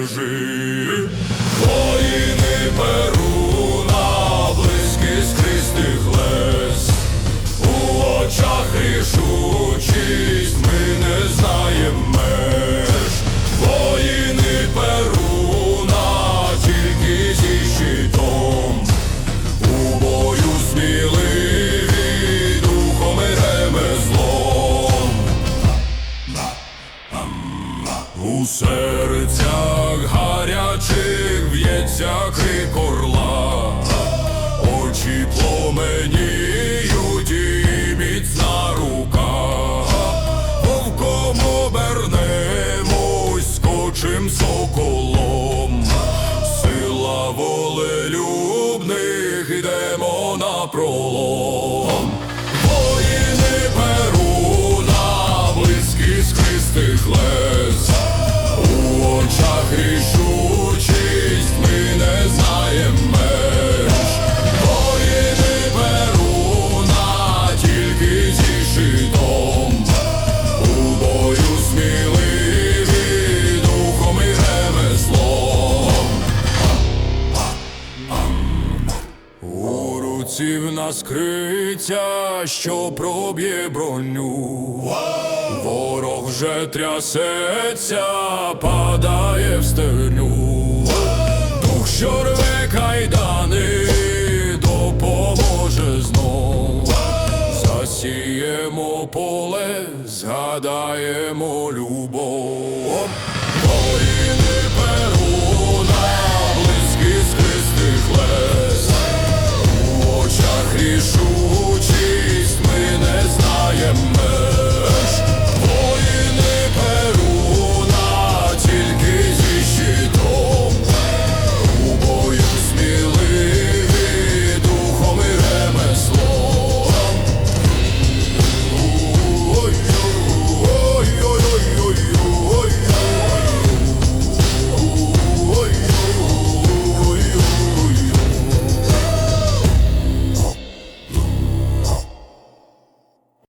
Every серцях гарячих в'ється крик орла. He's Руці в що проб'є броню. Ворог вже трясеться, падає в стерню. Дух, що рве кайдани, допоможе знов. Засіємо поле, згадаємо любов.